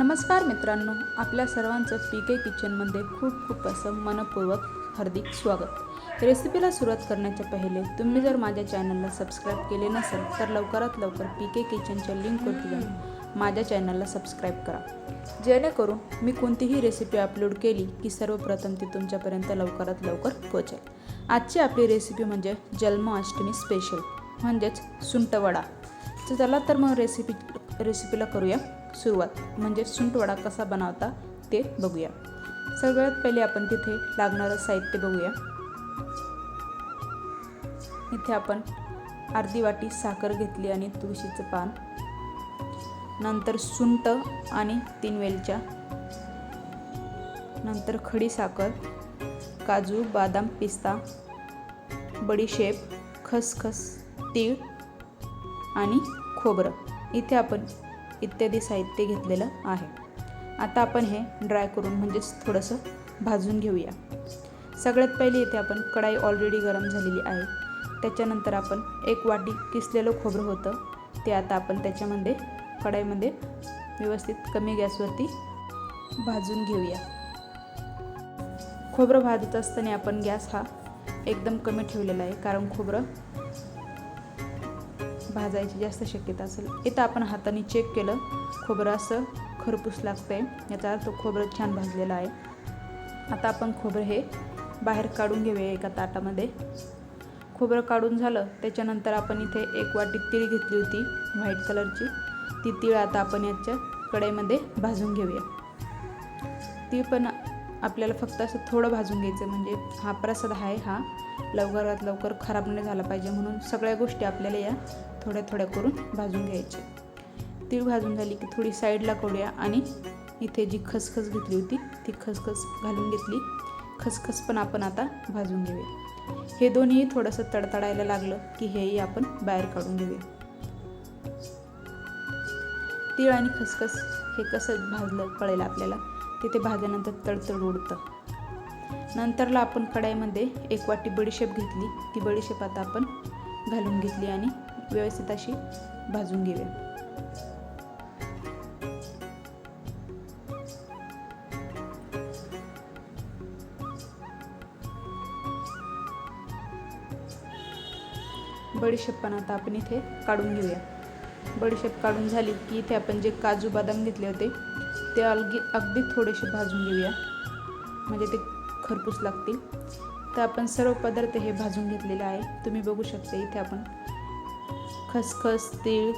नमस्कार मित्रांनो आपल्या सर्वांचं पी के किचनमध्ये खूप खूप असं मनपूर्वक हार्दिक स्वागत. रेसिपीला सुरुवात करण्याच्या पहिले तुम्ही जर माझ्या चॅनलला सबस्क्राईब केले नसेल तर लवकरात लवकर पी के किचनच्या लिंकवरती जाऊन माझ्या चॅनलला सबस्क्राईब करा. जेणेकरून मी कोणतीही रेसिपी अपलोड केली की सर्वप्रथम ती तुमच्यापर्यंत लवकरात लवकर पोहोचेल. आजची आपली रेसिपी म्हणजे जन्माष्टमी स्पेशल म्हणजेच सुंटवडा. तर चला तर मग रेसिपी रेसिपीला करूया. सुरुवात म्हणजे सुंटवडा कसा बनवता ते बघूया. सगळ्यात पहिले आपण तिथे लागणारं साहित्य बघूया. इथे आपण अर्धी वाटी साखर घेतली आणि तुळशीचं पान नंतर सुंट आणि तीन वेलच्या नंतर खडी साखर काजू बदाम पिस्ता बडीशेप खसखस तीळ आणि खोबरं. इथे आपण इत्यादी साहित्य घेतलेलं आहे. आता आपण हे ड्राय करून म्हणजेच थोडंसं भाजून घेऊया. सगळ्यात पहिले इथे आपण कढाई ऑलरेडी गरम झालेली आहे. त्याच्यानंतर आपण एक वाटी किसलेलं खोबरं होतं. ते आता आपण त्याच्यामध्ये कढाईमध्ये व्यवस्थित कमी गॅसवरती भाजून घेऊया. खोबरं भाजत असताना आपण गॅस हा एकदम कमी ठेवलेला आहे कारण खोबरं भाजायची जास्त शक्यता असेल. इथं आपण हाताने चेक केलं. खोबरं असं खरपूस लागतं आहे याचा अर्थ खोबरं छान भाजलेलं आहे. आता आपण खोबरं हे बाहेर काढून घेऊया एका ताटामध्ये. खोबरं काढून झालं. त्याच्यानंतर आपण इथे एक वाटी तीळ घेतली होती व्हाईट कलरची. ती तीळ आता आपण याच्या कढईमध्ये भाजून घेऊया. ती पण आपल्याला फक्त असं थोडं भाजून घ्यायचं म्हणजे हा प्रसाद आहे हा. लवकरात लवकर खराब नाही झाला पाहिजे म्हणून सगळ्या गोष्टी आपल्याला या थोड्या थोड्या करून भाजून घ्यायचे. तीळ भाजून झाली की थोडी साईडला करूया आणि इथे जी खसखस घेतली होती ती खसखस घालून घेतली. खसखस पण आपण आता भाजून घेऊया. हे दोन्ही थोडंसं तडतडायला लागलं की हेही आपण बाहेर काढून घेऊया. तीळ आणि खसखस हे कसं भाजलं कळेल आपल्याला? तिथे भाजल्यानंतर तडतड उडतं. नंतरला आपण कढाईमध्ये एक वाटी बडीशेप घेतली. ती बडीशेप आता आपण घालून घेतली आणि व्यवस्थित अशी भाजून घेऊया. बडीशेप पण आता आपण इथे काढून घेऊया. बडीशेप काढून झाली की इथे आपण जे काजू बदाम घेतले होते ते अगदी अगदी थोडेसे भाजून घेऊया. म्हणजे ते खरपूस लागतील. तर आपण सर्व पदार्थ हे भाजून घेतलेले आहे. तुम्ही बघू शकता इथे आपण खसखस तीळ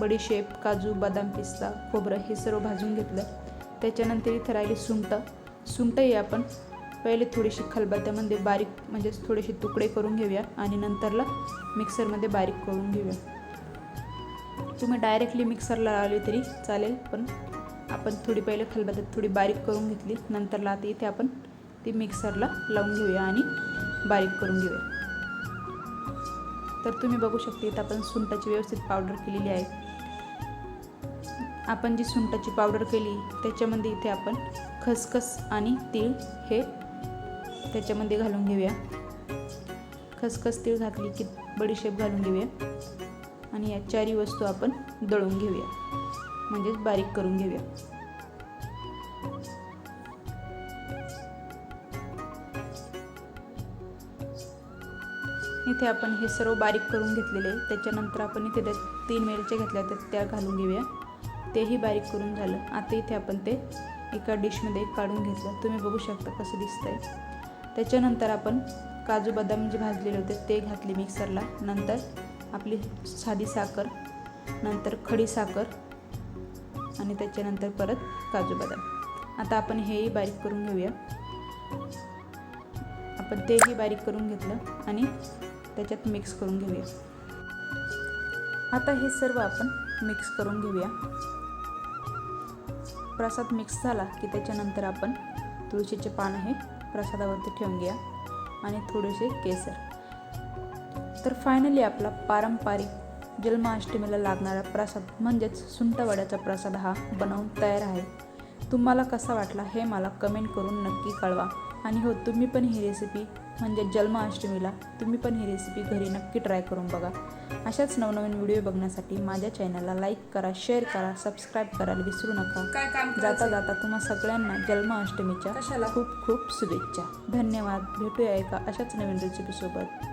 बडीशेप काजू बदाम पिस्ता खोबरं हे सर्व भाजून घेतलं. त्याच्यानंतर इथं राहिली सुंट. सुंगटंही आपण पहिले थोडीशी खलबत्त्यामध्ये बारीक म्हणजे थोडेसे तुकडे करून घेऊया आणि नंतरला मिक्सरमध्ये बारीक करून घेऊया. तुम्ही डायरेक्टली मिक्सरला लावली तरी चालेल पण आपण थोडी पहिले खलबत्त्यात थोडी बारीक करून घेतली. नंतरला आता इथे आपण ती मिक्सरला लावून घेऊया आणि बारीक करून घेऊया. तर तुम्ही बघू शकता इथं आपण सुंटाची व्यवस्थित पावडर केलेली आहे. आपण जी सुंटाची पावडर केली त्याच्यामध्ये इथे आपण खसखस आणि तीळ हे त्याच्यामध्ये घालून घेऊया. खसखस तीळ घातली की बडीशेप घालून घेऊया. आणि या चारी वस्तू आपण दळून घेऊया. म्हणजेच बारीक करून घेऊया. इथे आपण हे सर्व बारीक करून घेतलेले त्याच्यानंतर आपण इथे तीन मिरच्या घेतल्या तर त्या घालून घेऊया. तेही बारीक करून झालं. आता इथे आपण ते एका डिशमध्ये काढून घेतलं. तुम्ही बघू शकता कसं दिसतंय. त्याच्यानंतर आपण काजू बदाम जे भाजलेले होते ते घातले मिक्सरला. नंतर आपली साधी साखर नंतर खडी साखर आणि त्याच्यानंतर परत काजू बदाम. आता आपण हेही बारीक करून घेऊया. आपण तेही बारीक करून घेतलं आणि त्याच्यात मिक्स करून घेऊया. आता हे सर्व आपण मिक्स करून घेऊया. प्रसाद मिक्स झाला की त्याच्यानंतर आपण तुळशीचे पान हे प्रसादावरती ठेवून घ्या आणि थोडेसे केसर. तर फायनली आपला पारंपरिक जन्माष्टमीला लागणारा प्रसाद म्हणजेच सुंटवड्याचा प्रसाद हा बनवून तयार आहे. तुम्हाला कसा वाटला हे मला कमेंट करून नक्की कळवा. आणि हो तुम्ही पण ही रेसिपी म्हणजे जन्माष्टमीला तुम्ही पण ही रेसिपी घरी नक्की ट्राय करून बघा. अशाच नवनवीन व्हिडिओ बघण्यासाठी माझ्या चॅनलला लाईक करा शेअर करा सबस्क्राईब करायला विसरू नका. जाता जाता तुम्हा सगळ्यांना जन्माष्टमीच्या? खूप खूप शुभेच्छा. धन्यवाद. भेटूया एका अशाच नवीन रेसिपीसोबत